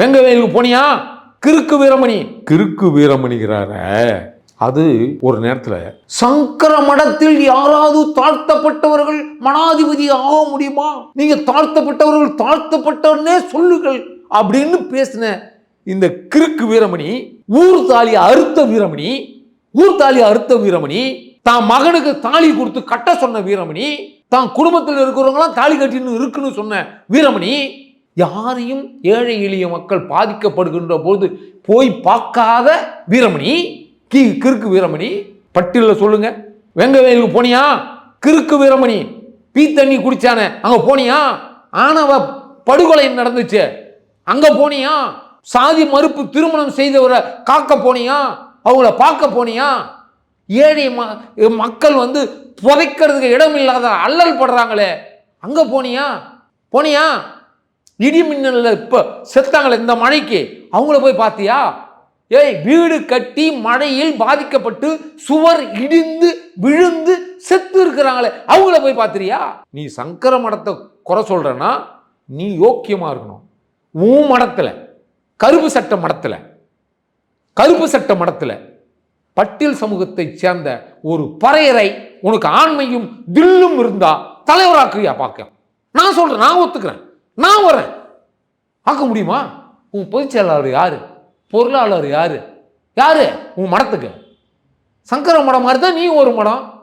வெங்கவேலுக்கு போனியா? கிறுக்கு வீரமணி. கிறுக்கு வீரமணிங்கிறார அது ஒரு நேரத்துல சங்கர மடத்தில் யாராவது தாழ்த்தப்பட்டவர்கள் மனாதிபதி ஆக முடியுமா? நீங்க தாழ்த்தப்பட்டவர்கள் தாழ்த்தப்பட்டவர்னே சொல்லுங்கள் அப்படின்னு பேசின இந்த கிறுக்கு வீரமணி ஊர் தாலி அறுத்த வீரமணி ஊர் தாலி அறுத்த வீரமணி தான் மகனுக்கு தாலி கொடுத்து கட்ட சொன்ன வீரமணி தான் குடும்பத்தில் இருக்கிறவங்களாம் தாலி கட்டின்னு இருக்குன்னு சொன்ன வீரமணி யாரையும் ஏழை எளிய மக்கள் பாதிக்கப்படுகின்ற போது போய் பார்க்காத வீரமணி கி கிறுக்கு வீரமணி பட்டியலில் சொல்லுங்க. வெங்கவேலுக்கு போனியா? கிறுக்கு வீரமணி. பீ தண்ணி குடிச்சானே அங்கே போனியா? ஆணவ படுகொலை நடந்துச்சு அங்கே போனியா? சாதி மறுப்பு திருமணம் செய்தவரை காக்க போனியா? அவங்கள பார்க்க போனியா? ஏழை ம- மக்கள் வந்து புதைக்கிறதுக்கு இடம் இல்லாத அல்லல் படுறாங்களே அங்கே போனியா? போனியா? இடி மின்னலில் இப்போ செத்தாங்களே இந்த மழைக்கு. அவங்கள போய் பார்த்தியா ஏய் வீடு கட்டி மழையில் பாதிக்கப்பட்டு சுவர் இடிந்து விழுந்து செத்து இருக்கிறாங்களே. அவங்கள போய் பார்த்துறியா நீ சங்கர மடத்தை குறை சொல்றனா நீ யோக்கியமாக இருக்கணும். உன் மடத்தில் கருப்பு சட்ட மடத்தில் கருப்பு சட்ட மடத்தில் பட்டியல் சமூகத்தைச் சேர்ந்த ஒரு பறையரை உனக்கு ஆண்மையும் தில்லும் இருந்தா தலைவராக்குறியா பார்க்க? நான் சொல்கிறேன் நான் ஒத்துக்கிறேன். நான் வரேன். ஆக்க முடியுமா? உன் பொதுச் செயலாளர் பொருளாளர் யார்? யார்? உன் மடத்துக்கு. சங்கர மடம் மாதிரி தான் நீ ஒரு மடம்.